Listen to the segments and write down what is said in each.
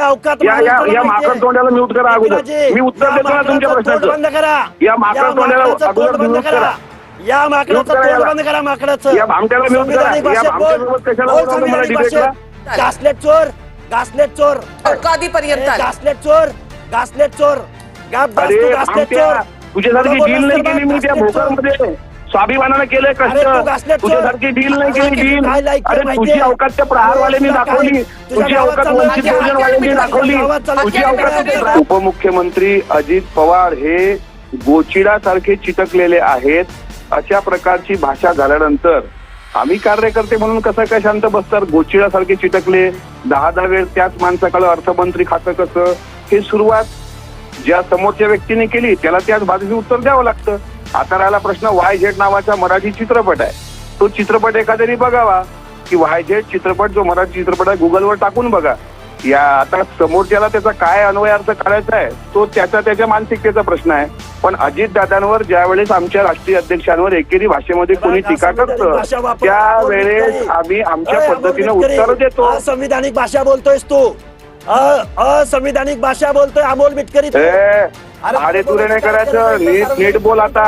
त्या अवकात या या या. माकड तोंडाला म्यूट करा अगोदर मी उत्तर देतो ना तुमच्या बंद प्रश्नाचं करा या माकड तोंडाला माकडाचं अगोदर बंद म्यूट करा करा या माकडाचं करा याला. बंद करा माकडाचं या भामट्याला म्यूट करा. संविधानिक या भाषेत बोल. भामट्यासोबत कशाला बोल बोलवलं मला संविधानिक डिबेटला? भाषेत. घासलेट चोर घासलेट चोर अवकादीपर्यंत ए, आले. घासलेट चोर घासलेट चोर गाप अरे तू घासलेट भामट्या चोर तुझ्यासारखी डील नाही केली मी त्या. भोकरमध्ये स्वाभिमानानं केलंय कष्ट. तुझ्यासारखी डील नाही केली डील अरे? तुझी अवकात त्या प्रहारवाल्यांनी दाखवली. तुझी चाललंय. वंचित बहुजनवाल्यांनी दाखवली. तुझी हाके- उपमुख्यमंत्री अजित पवार हे गोचिडासारखे चिटकलेले आहेत. अशा प्रकारची भाषा झाल्यानंतर आम्ही कार्यकर्ते म्हणून कसं काय शांत बसतात? गोचिडासारखे चिटकले. दहा दहा वेळ त्याच माणसाकडे अर्थमंत्री खातं कसं? हे सुरुवात ज्या समोरच्या व्यक्तीने केली त्याला त्याच बाजूचे उत्तर द्यावं लागतं. आता राहिला प्रश्न वाय झेड नावाचा मराठी चित्रपट आहे. तो चित्रपट एखाद्याने बघावा. की वाय झेड चित्रपट जो मराठी चित्रपट आहे गुगलवर टाकून बघा. या आता समोरच्याला त्याचा काय अन्वयार्थ करायचा आहे तो त्याचा त्याच्या मानसिकतेचा प्रश्न आहे. पण अजित दादांवर ज्या वेळेस आमच्या राष्ट्रीय अध्यक्षांवर एकेरी भाषेमध्ये कोणी टीका करतं त्यावेळेस आम्ही आमच्या पद्धतीने उत्तर देतो. असंविधानिक भाषा बोलतोयस तू. अ- असंविधानिक भाषा बोलतोय अमोल मिटकरी अरे तुरे नाही करायचं नीट नीट बोल आता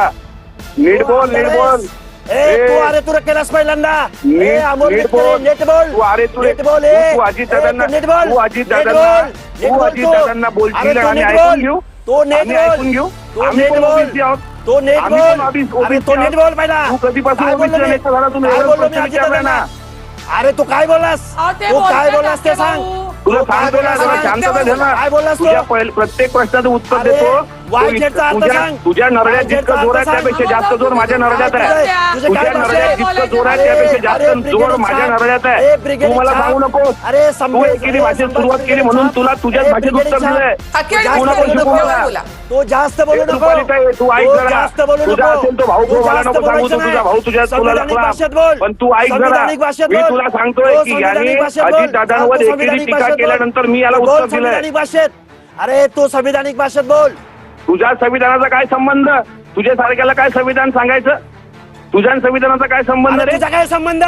नीट बोल नीट बोल ए तू अरे तुला केलास पहिल्यांदा नीट- ए, अमोल नीट मिटकरी, बोल. नीट बोल तू अरे तुरे नीट बोल. तू अजित दादांना तू नीट बोल तू अजित नीट दादांना तू अजित तू. दादांना बोलशील तू आणि ऐकून. घेऊ तू नीट बोल. ऐकून घेऊ तू नीट बोल. तू नीट आम्ही बोल अरे तू. नीट बोल पहिला तू कधीपासून? नेता झाला? तुम्ही? अरे तू काय बोललास अहो, ते काय बोललास ते सांग. तुला तू काय सांगतो ना बोललास जरा सांग. शांतता धर ना काय बोललास तू? तुझ्या पहिल- प्रत्येक प्रश्नाचं उत्तर अरे, देतो अर्थ तुझ्या सांग. तुझ्या नरड्यात जितकं जोर आहे सांग. त्यापेक्षा जास्त जोर माझ्या नरड्यात आहे तुझे- तुझे तुझ्या भाषा नरड्यात आहे? जितकं जोर आहे त्यापेक्षा जास्त जोर माझ्या. नरड्यात आहे तू मला. सांगू अरे तू एकेरी भाषेत सुरुवात केली म्हणून. तुला तुझ्याच भाषेत उत्तर. दिलंय नको बोलू शिकू नको. मला. बोला. तू जास्त बोलू नको. तू ऐक तू जरा. जास्त बोलू तुझा नको. असेल तो भाऊ तू जास्त नको सांगू बोलायचं तू तुझा नाही. भाऊ तुझ्या तुला संविधानिक लागला. भाषेत बोल. पण तू ऐक जरा. संविधानिक भाषेत मी बोल. तुला सांगतोय तू की संविधानिक भाषेत बोल. अजित दादांवर तू एकेरी संविधानिक टीका भाषेत बोल. केल्यानंतर मी याला तू उत्तर दिलंय. संविधानिक भाषेत. अरे तू संविधानिक भाषेत बोल. तुझ्या संविधानाचा काय संबंध? तुझ्या सारख्याला काय संविधान सांगायचं? तुझ्या संविधानाचा काय संबंध अरे रे? तुझा काय संबंध?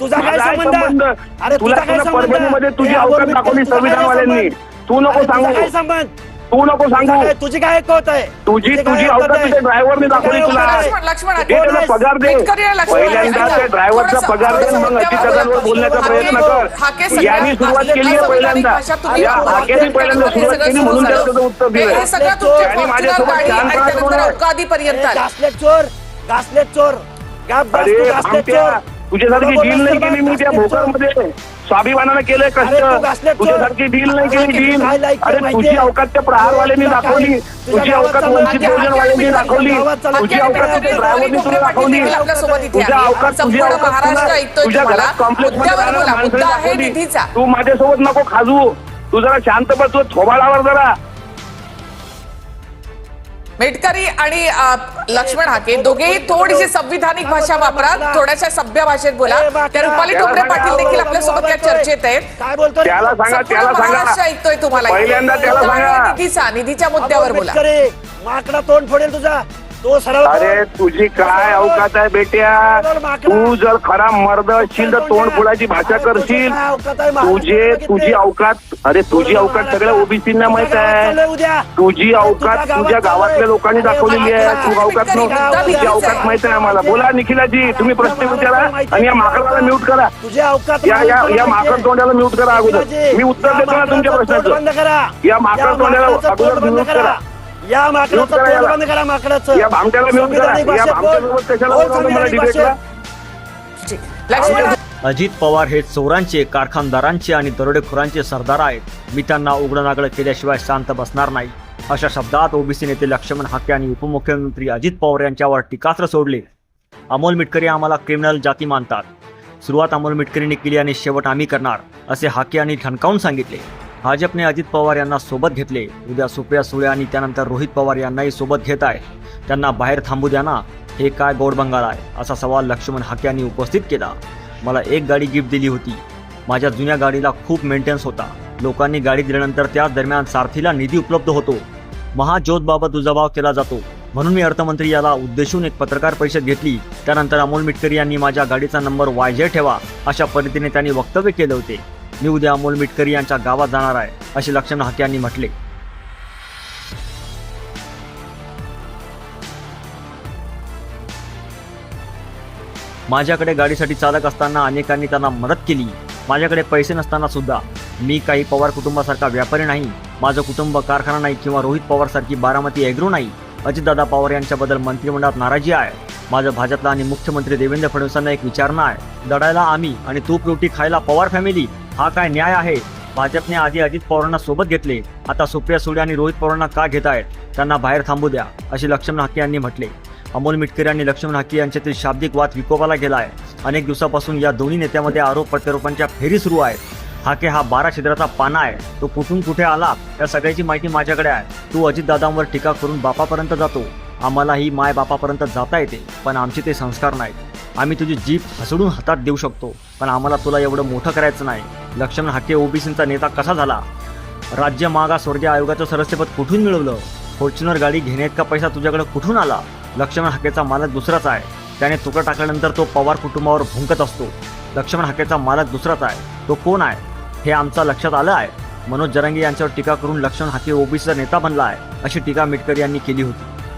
तुझा काय माझा संबंध? संबंध. अरे तुला तुझा काय तुला संबंध? परभणीमध्ये तुझी अमोल दाखवली मिटकरी, तुझा काय संविधानवाल्यांनी. संबंध? तू नको अरे तुझा सांगू. काय संबंध? तू नको सांगू. काय- तुझी काय ऐकवत आहे? तुझी तुझी तुझ्या ड्रायव्हरने दाखवली तुला. लक्ष्मण लक्ष्मण दे त्याला पगार दे. लक्ष्मण. पहिल्यांदा. त्या ड्रायव्हरचा पगार दे मग बोला. बोलण्याचा प्रयत्न कर. यांनी सुरुवात केली आहे पहिल्यांदा. या. हाकेने पहिल्यांदा सुरुवात केली म्हणून त्याचं. उत्तर तुमच्या आणि माझ्यासोबत गाडी छान आणि प्रकारे त्यानंतर बोला. अवकादीपर्यंत आले. घासलेट चोर. घासलेट चोर. तू अरे घासलेट भामट्या चोर. तुझ्यासारखी डील नाही केली मी त्या. भोकरमध्ये स्वाभिमानानं केलंय कष्ट. तुझ्यासारखी डील नाही केली डील अरे? तुझी अवकात त्या प्रहारवाल्यांनी दाखवली तुझी तुझ्या अवकात वंचित तुझ्या दाखवली तुझी अवकात ड्रायव्हरनी तुला दाखवली तुझ्या. अवकात तुझी अवकात तुझ्या. घरात कॉम्प्लेक्समध्ये आहे दाखवली. तू माझ्यासोबत नको खाजू तू जरा शांत बस तू थोबाडावर जरा मेटकरी आणि लक्ष्मण हाके दोघेही थोडीशी संविधानिक भाषा वापरा थोड्याशा सभ्य भाषेत बोला. त्या रुपाली टोपरे पाटील देखील आपल्यासोबत या चर्चेत आहेत. काय बोलतोय? त्याला सांगा संपूर्ण त्याला महाराष्ट्र सांगा ऐकतोय तुम्हाला. निधीचा निधीच्या मुद्द्यावर बोला. मिटकरी, माकडा तोंड फोडेल तुझा. तो सरळ अरे तुझी काय अवकात आहे बेट्या? तू जर खरा मर्द असशील तर तोंड फुलाची भाषा करशील. तुझे तुझी अवकात अरे तुझी अवकात सगळ्या ओबीसींना माहीत आहे. तुझी अवकात तुझ्या गावातल्या लोकांनी दाखवलेली आहे. तू अवकात तुझी अवकात माहीत आहे आम्हाला बोला निखिलाजी तुम्ही प्रश्न विचारा आणि या माकडाला म्यूट करा. तुझे अवकात या या माकड तोंडाला म्यूट करा अगोदर. मी उत्तर देतो ना तुमच्या बंद प्रश्नाचं. करा. या माकड तोंडाला अगोदर म्यूट करा. या माकडाचं तोंड. बंद करा माकडाचं. या भामट्याला म्यूट करा. संविधानिक या भाषेत बोल. भामट्यासोबत कशाला बोल बोलवलं मला संविधानिक डिबेटला भाषेत. लक्ष्मण अजित पवार हे चोरांचे कारखानदारांचे आणि दरोडेखोरांचे सरदार आहेत. मी त्यांना उघडनागड केल्याशिवाय शांत बसणार नाही. अशा शब्दात ओबीसी नेते लक्ष्मण हाके आणि उपमुख्यमंत्री अजित पवार यांच्यावर टीकास्त्र सोडले. अमोल मिटकरी आम्हाला क्रिमिनल जाती मानतात. सुरुवात अमोल मिटकरीने केली आणि शेवट आम्ही करणार असे हाके यांनी ठणकावून सांगितले. भाजपने अजित पवार यांना सोबत घेतले. उद्या सुप्रिया सुळे आणि त्यानंतर रोहित पवार यांनाही सोबत घेत आहे. त्यांना बाहेर थांबू द्या ना. हे काय गोड बंगाल आहे? असा सवाल लक्ष्मण हाके यांनी उपस्थित केला. मला एक गाडी गिफ्ट दिली होती. माझ्या जुन्या गाडीला खूप मेंटेनन्स होता. लोकांनी गाडी दिल्यानंतर त्याच दरम्यान सारथीला निधी उपलब्ध होतो. महाज्योतबाबत दुजाभाव केला जातो. म्हणून मी अर्थमंत्री याला उद्देशून एक पत्रकार परिषद घेतली. त्यानंतर अमोल मिटकरी यांनी माझ्या गाडीचा नंबर वायझे ठेवा अशा पद्धतीने त्यांनी वक्तव्य केले होते. मी उद्या अमोल मिटकरी यांच्या गावात जाणार आहे असे लक्ष्मण हाके यांनी म्हटले. माझ्याकडे गाडीसाठी चालक असताना अनेकांनी त्यांना मदत केली. माझ्याकडे पैसे नसताना सुद्धा मी काही पवार कुटुंबासारखा व्यापारी नाही माझं कुटुंब कारखाना नाही किंवा रोहित पवारसारखी बारामती एग्रो नाही अजितदादा पवार यांच्याबद्दल मंत्रिमंडळात नाराजी आहे. माझं भाजपला आणि मुख्यमंत्री देवेंद्र फडणवीसांना एक विचारणा आहे लढायला आम्ही आणि तूप रोटी खायला पवार फॅमिली हा काय न्याय आहे? भाजपने आधी अजित पवारांना सोबत घेतले. आता सुप्रिया सुळे आणि रोहित पवारांना का घेत आहेत? त्यांना बाहेर थांबू द्या असे लक्ष्मण हाके यांनी म्हटले. अमोल मिटकरी आणि लक्ष्मण हाके यांच्यातील शाब्दिक वाद विकोपाला गेला आहे अनेक दिवसापासून या दोन्ही नेत्यामध्ये आरोप प्रत्यारोपांच्या फेरी सुरू आहेत. हाके हा बारा छिद्राचा पाना आहे. तो कुठून कुठे आला? या सगळ्याची माहिती माझ्याकडे आहे. तू अजितदादांवर टीका करून बापापर्यंत जातो. आम्हाला ही जाता येते पण आमचे ते संस्कार नाहीत. आम्ही तुझी जीप हसडून हातात देऊ शकतो पण आम्हाला तुला एवढं मोठं करायचं नाही. लक्ष्मण हाके ओबीसींचा नेता कसा झाला? राज्य मागासवर्गीय आयोगाचं सदस्यपद कुठून मिळवलं? फॉर्च्युनर गाडी घेण्याइतका पैसा तुझ्याकडे कुठून आला? लक्ष्मण हाकेचा मालक दुसराच आहे. त्याने तुकडा टाकल्यानंतर तो पवार कुटुंबावर भुंकत असतो. लक्ष्मण हाकेचा मालक दुसराच आहे. तो कोण आहे? हे आमच्या लक्षात आलं आहे. मनोज जरांगे यांच्यावर टीका करून लक्ष्मण हाके ओबीसीचा नेता बनला आहे अशी टीका मिटकरी यांनी केली होती.